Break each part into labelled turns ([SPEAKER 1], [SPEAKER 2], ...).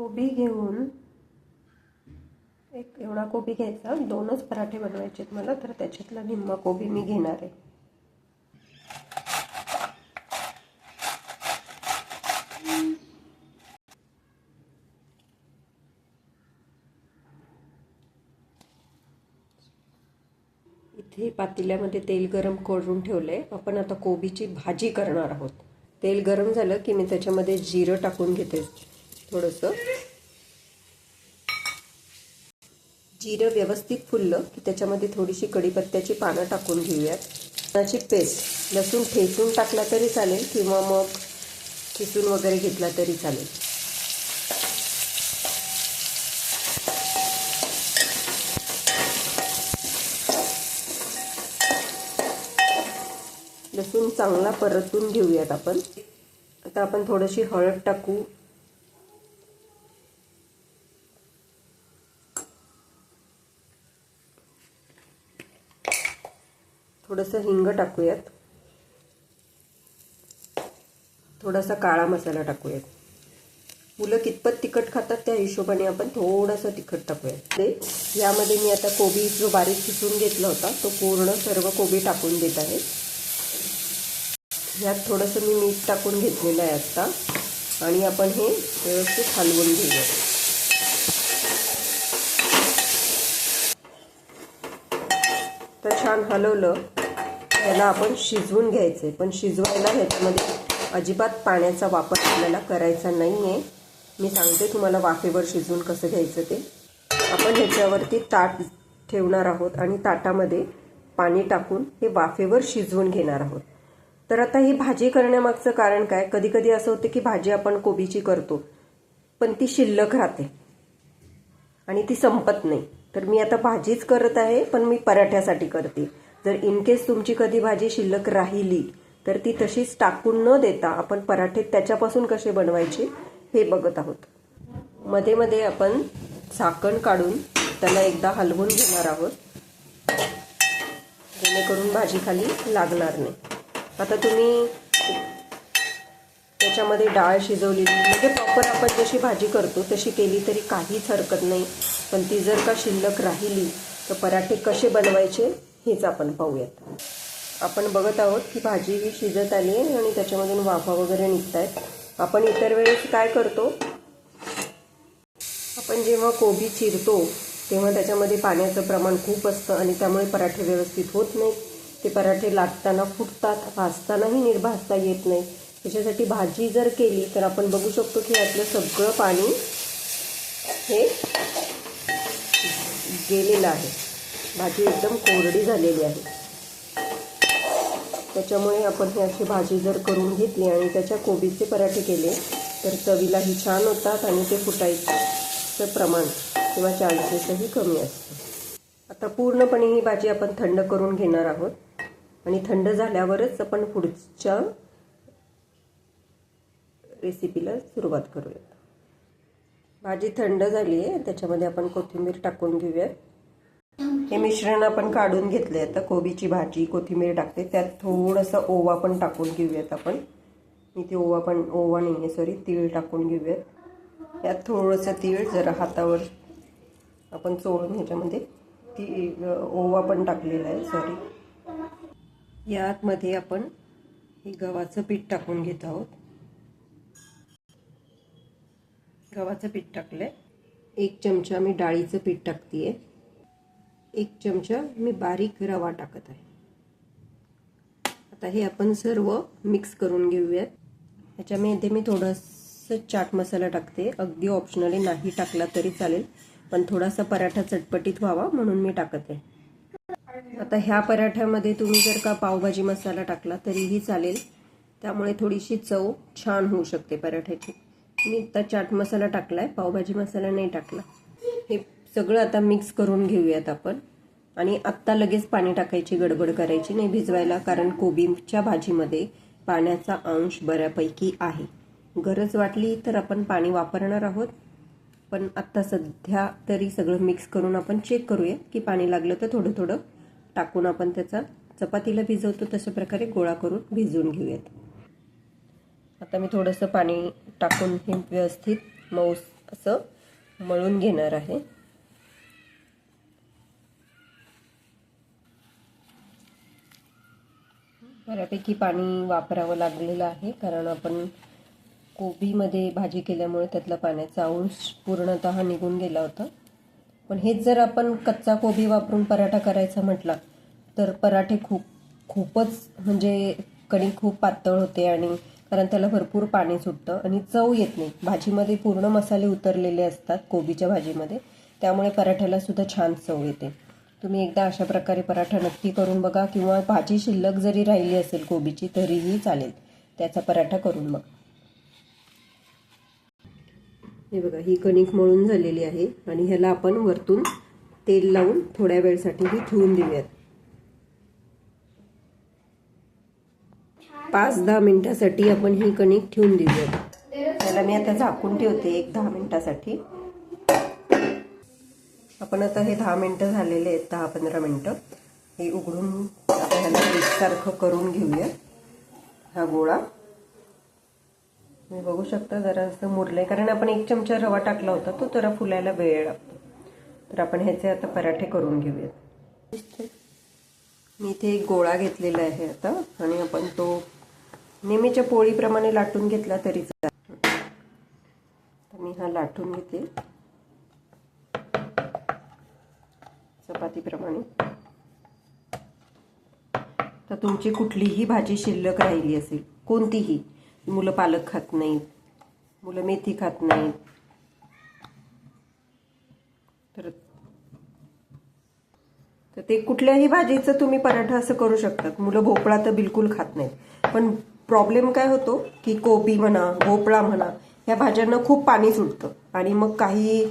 [SPEAKER 1] कोबी घेऊन एक एवढा कोबी घ्यायचा. दोनच पराठे बनवायचे आहेत मला तर त्याच्यातला निम्मा कोबी मी घेणार आहे. इथे पातेल्यामध्ये तेल गरम करून ठेवले आपण आता कोबीची भाजी करणार आहोत. तेल गरम झालं की मी त्याच्यामध्ये जिरं टाकून घेते. थोडंसं. जिरं व्यवस्थित फुललं की त्याच्यामध्ये थोडीशी कढीपत्त्याची पानं टाकून घेऊयात. लसणाची पेस्ट लसूण ठेचून टाकला तरी चालेल किंवा मग किसून वगैरे घेतला तरी चालेल. लसूण चांगला परतून घेऊयात आपण. आता आपण थोडीशी हळद टाकू. थोडंसं हिंग टाकूयात. थोडासा काळा मसाला टाकूयात. मुलं कितपत तिखट खातात त्या हिशोबाने आपण थोडासा तिखट टाकूयात. ते यामध्ये मी आता कोबी जो बारीक किसून घेतला होता तो पूर्ण सर्व कोबी टाकून देत आहे. यात थोडंसं मी मीठ टाकून घेतलेलं आहे आत्ता. आणि आपण हे व्यवस्थित हलवून घेऊया तर छान हलवलं. याला आपण शिजवून घ्यायचं. आहे पण शिजवायला ह्याच्यामध्ये अजिबात पाण्याचा वापर आपल्याला करायचा नाही आहे मी सांगते तुम्हाला वाफेवर शिजवून कसं घ्यायचं ते. आपण ह्याच्यावरती ताट ठेवणार आहोत आणि ताटामध्ये पाणी टाकून हे वाफेवर शिजवून घेणार आहोत. तर आता ही भाजी करण्यामागचं कारण काय? कधीकधी असं होतं की भाजी आपण कोबीची करतो पण ती शिल्लक राहते आणि ती संपत नाही. तर मी आता भाजीच करत आहे पण मी पराठ्यासाठी करते. जर इन केस तुमची कधी भाजी शिल्लक राहिली तर ती तशीच टाकून न देता आपण पराठे त्याच्यापासून कसे बनवायचे हे बघत आहोत. मध्ये मध्ये आपण झाकण काढून त्याला एकदा हलवून घेणार आहोत. जेणेकरून भाजी खाली लागणार नाही. आता तुम्ही त्याच्यामध्ये डाळ शिजवलेली म्हणजे प्रॉपर आपण जशी भाजी करतो तशी केली तरी काहीच हरकत नाही. पण ती जर का शिल्लक राहिली तर पराठे कसे बनवायचे हेच आपण पाहूयात. आपण बघत आहोत की भाजी ही शिजत आली आहे आणि त्याच्यामधून वाफा वगैरे निघत आहेत आपण इतर वेळेस काय करतो? आपण जेव्हा कोबी चिरतो तेव्हा त्याच्यामध्ये पाण्याचं प्रमाण खूप असतं आणि त्यामुळे पराठे व्यवस्थित होत नाहीत. ते पराठे लाटताना फुटतात भाजतानाही नीट भाजता येत नाही. त्याच्यासाठी भाजी जर केली तर आपण बघू शकतो की यातलं सगळं पाणी हे गेलेलं आहे. भाजी एकदम कोरडी झालेली आहे. त्याच्यामुळे आपण ही अशी भाजी जर करून घेतली आणि त्याच्या कोबीचे पराठे केले तर चवीलाही छान होतात आणि ते फुटायचं. प्रमाण किंवा चान्सेसही कमी असतं. आता पूर्णपणे ही भाजी आपण थंड करून घेणार आहोत. आणि थंड झाल्यावरच आपण पुढच्या रेसिपीला सुरुवात करूया भाजी थंड झाली आहे त्याच्यामध्ये आपण कोथिंबीर टाकून घेऊयात. हे मिश्रण आपण काढून घेतले आता कोबीची भाजी कोथिंबीर टाकते. त्यात थोडंसं ओवा पण टाकून घेऊयात आपण. इथे ओवा पण ओवा नाही आहे सॉरी तीळ टाकून घेऊयात. यात थोडंसं तीळ जरा हातावर आपण चोळून ह्याच्यामध्ये ती ओवा पण टाकलेला आहे सॉरी यातमध्ये आपण हे गव्हाचं पीठ टाकून घेत आहोत. गव्हाचं पीठ टाकलंय. एक चमचा मी डाळीचं पीठ टाकते आहे एक चमचा मी बारीक रवा टाकत आहे. आता हे आपण सर्व मिक्स करून घेऊयात. ह्याच्यामध्ये मी थोडंसं चाट मसाला टाकते. अगदी ऑप्शनली नाही टाकला तरी चालेल. पण थोडासा पराठा चटपटीत व्हावा म्हणून मी टाकत आहे. आता ह्या पराठ्यामध्ये तुम्ही जर का पावभाजी मसाला टाकला तरीही चालेल. त्यामुळे थोडीशी चव छान होऊ शकते पराठ्याची. मी आता चाट मसाला टाकलाय. पावभाजी मसाला नाही टाकला. हे सगळं आता मिक्स करून घेऊयात आपण. आणि आत्ता लगेच पाणी टाकायची गडबड करायची नाही भिजवायला कारण कोबीच्या भाजीमध्ये पाण्याचा अंश बऱ्यापैकी आहे. गरज वाटली तर आपण पाणी वापरणार आहोत पण आत्ता सध्या तरी सगळं मिक्स करून आपण चेक करूया की पाणी लागलं तर थोडं थोडं टाकून आपण त्याचा चपातीला भिजवतो तशा प्रकारे गोळा करून भिजवून घेऊयात. आता मी थोडंसं पाणी टाकून हे व्यवस्थित मऊस असं मळून घेणार आहे. बऱ्यापैकी पाणी वापरावं लागलेलं आहे कारण आपण कोबीमध्ये भाजी केल्यामुळे त्यातला पाण्याचा अंश पूर्णतः निघून गेला होता. पण हेच जर आपण कच्चा कोबी वापरून पराठा करायचा म्हटला तर पराठे खूप खूपच म्हणजे कणी खूप पातळ होते आणि कारण त्याला भरपूर पाणी सुटतं आणि चव येत नाही. भाजीमध्ये पूर्ण मसाले उतरलेले असतात कोबीच्या भाजीमध्ये त्यामुळे पराठ्याला सुद्धा छान चव येते. तुम्ही एकदा अशा प्रकारे पराठा नक्की करून बघा किंवा भाजी शिल्लक जरी राहिली असेल कोबीची तरीही चालेल. त्याचा पराठा करून बघा. हे बघा ही कणिक मळून झालेली आहे आणि ह्याला आपण वरतून तेल लावून थोड्या वेळसाठी ही ठेवून देऊयात. पाच दहा मिनिटासाठी आपण ही कणिक ठेवून देऊयात. त्याला मी आता झाकून ठेवते एक दहा मिनिटासाठी. आपण आता हे दहा मिनटं झालेले आहेत दहा पंधरा मिनटं. हे उघडून आता ह्याला एकसारखं करून घेऊया हा गोळा. तुम्ही बघू शकता जरा असं मुरलंय कारण आपण एक चमचा रवा टाकला होता तो जरा फुलायला वेळ लागतो. तर आपण ह्याचे आता पराठे करून घेऊयात. मी इथे एक गोळा घेतलेला आहे आता आणि आपण तो नेहमीच्या पोळीप्रमाणे लाटून घेतला तरी चालेल. मी हा लाटून घेते. चपातीप्रमाणे तर तुमची कुठलीही भाजी शिल्लक राहिली असेल कोणतीही मुलं पालक खात नाहीत मुलं मेथी खात नाहीत तर तर ते कुठल्याही भाजीचं तुम्ही पराठा असं करू शकतात. मुलं भोपळा तर बिलकुल खात नाहीत. पण प्रॉब्लेम काय होतो की कोबी म्हणा भोपळा म्हणा ह्या भाज्यांना खूप पाणी सुटतं. आणि मग काही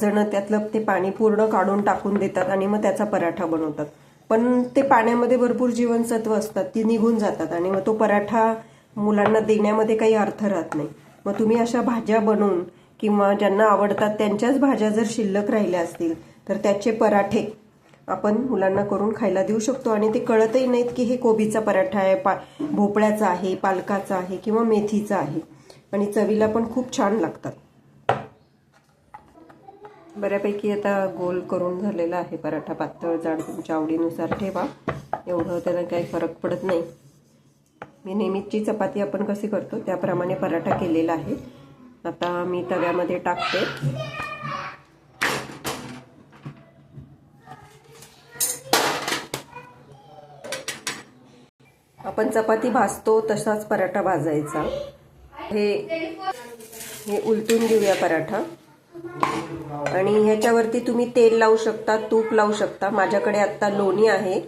[SPEAKER 1] जण त्यातलं ते पाणी पूर्ण काढून टाकून देतात आणि मग त्याचा पराठा बनवतात. पण ते पाण्यामध्ये भरपूर जीवनसत्व असतात ती निघून जातात आणि मग तो पराठा मुलांना देण्यामध्ये काही अर्थ राहत नाही. मग तुम्ही अशा भाज्या बनवून किंवा ज्यांना आवडतात त्यांच्याच भाज्या जर शिल्लक राहिल्या असतील तर त्याचे पराठे आपण मुलांना करून खायला देऊ शकतो. आणि ते कळतही नाहीत की हे कोबीचा पराठा आहे पा भोपळ्याचा आहे पालकाचा आहे किंवा मेथीचा आहे. आणि चवीला पण खूप छान लागतात. बऱ्यापैकी आता गोल करून झालेला आहे पराठा पातळ जाड तुमच्या आवडीनुसार ठेवा. एवढं त्याला काही फरक पडत नाही. मी नेहमीची चपाती आपण कशी करतो त्याप्रमाणे पराठा केलेला आहे. आता मी तव्यामध्ये टाकते. आपण चपाती भाजतो तसाच पराठा भाजायचा. हे हे उलटून घेऊया पराठा. आणि ह्याच्यावरती तुम्ही तेल लावू शकता तूप लावू शकता. माझ्याकडे आत्ता लोणी आहे.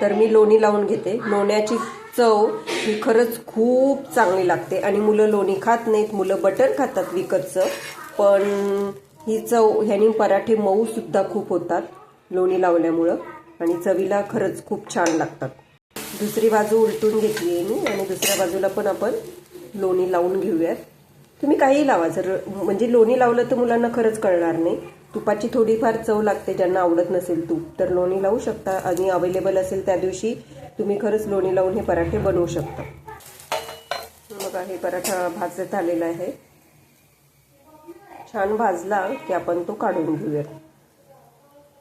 [SPEAKER 1] तर मी लोणी लावून घेते. लोण्याची चव ही खरंच खूप चांगली लागते. आणि मुलं लोणी खात नाहीत मुलं बटर खातात विकतचं. पण ही चव ह्यानी पराठे मऊसुद्धा खूप होतात लोणी लावल्यामुळं. आणि चवीला खरंच खूप छान लागतात. दुसरी बाजू उलटून घेतली आहे मी. आणि दुसऱ्या बाजूला पण आपण लोणी लावून घेऊयात. तुम्ही काहीही लावा जर म्हणजे लोणी लावलं तर मुलांना खरंच कळणार नाही. तुपाची थोडीफार चव लागते ज्यांना आवडत नसेल तूप तर लोणी लावू शकता. आणि अवेलेबल असेल त्या दिवशी तुम्ही खरंच लोणी लावून हे पराठे बनवू शकता. बघा हे पराठा भाजत आलेला आहे. छान भाजला की आपण तो काढून घेऊयात.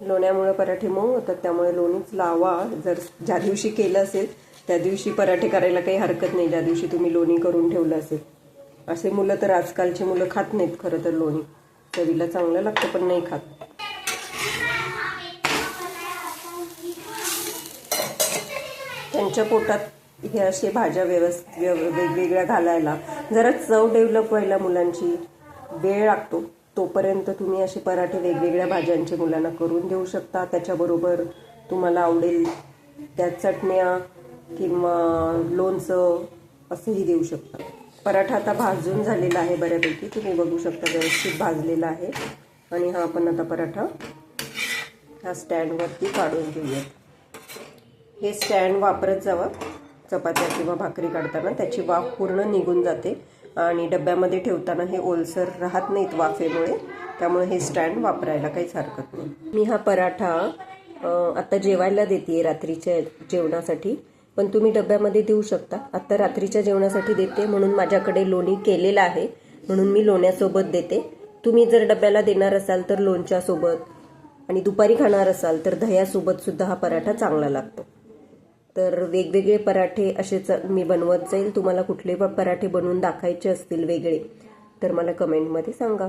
[SPEAKER 1] लोण्यामुळे पराठे मऊ होतात त्यामुळे लोणीच लावा. जर ज्या दिवशी केलं असेल त्या दिवशी पराठे करायला काही हरकत नाही ज्या दिवशी तुम्ही लोणी करून ठेवलं असेल. असे मुलं तर आजकालची मुलं खात नाहीत खरं तर लोणी. चवीला चांगलं लागतं पण नाही खात. त्यांच्या पोटात हे असे भाज्या व्यवस्थित वेगवेगळ्या घालायला जरा चव डेव्हलप व्हायला मुलांची वेळ लागतो. तोपर्यंत तुम्ही असे पराठे वेगवेगळ्या भाज्यांचे मुलांना करून देऊ शकता. त्याच्याबरोबर तुम्हाला आवडेल त्या चटण्या किंवा लोणचं असंही देऊ शकता. पराठा आता भाजून झालेला आहे बऱ्यापैकी. तुम्ही बघू शकता व्यवस्थित भाजलेला आहे. आणि हा आपण आता पराठा ह्या स्टँडवरती काढून घेऊयात. हे स्टँड वापरत जावं. चपात्या किंवा भाकरी काढताना. त्याची वाफ पूर्ण निघून जाते. आणि डब्यामध्ये ठेवताना हे ओलसर राहत नाहीत वाफेमुळे. त्यामुळे हे स्टँड वापरायला काहीच हरकत नाही. मी हा पराठा आता जेवायला देते रात्रीच्या जेवणासाठी. पण तुम्ही डब्यामध्ये देऊ शकता. आता रात्रीच्या जेवणासाठी देते म्हणून माझ्याकडे लोणी केलेलं आहे म्हणून मी लोण्यासोबत देते. तुम्ही जर डब्याला देणार असाल तर लोणच्यासोबत आणि दुपारी खाणार असाल तर दह्यासोबत सुद्धा हा पराठा चांगला लागतो. तर वेगवेगळे पराठे असेच मी बनवत जाईल. तुम्हाला कुठले पराठे बनवून दाखायचे असतील वेगळे तर मला कमेंटमध्ये सांगा.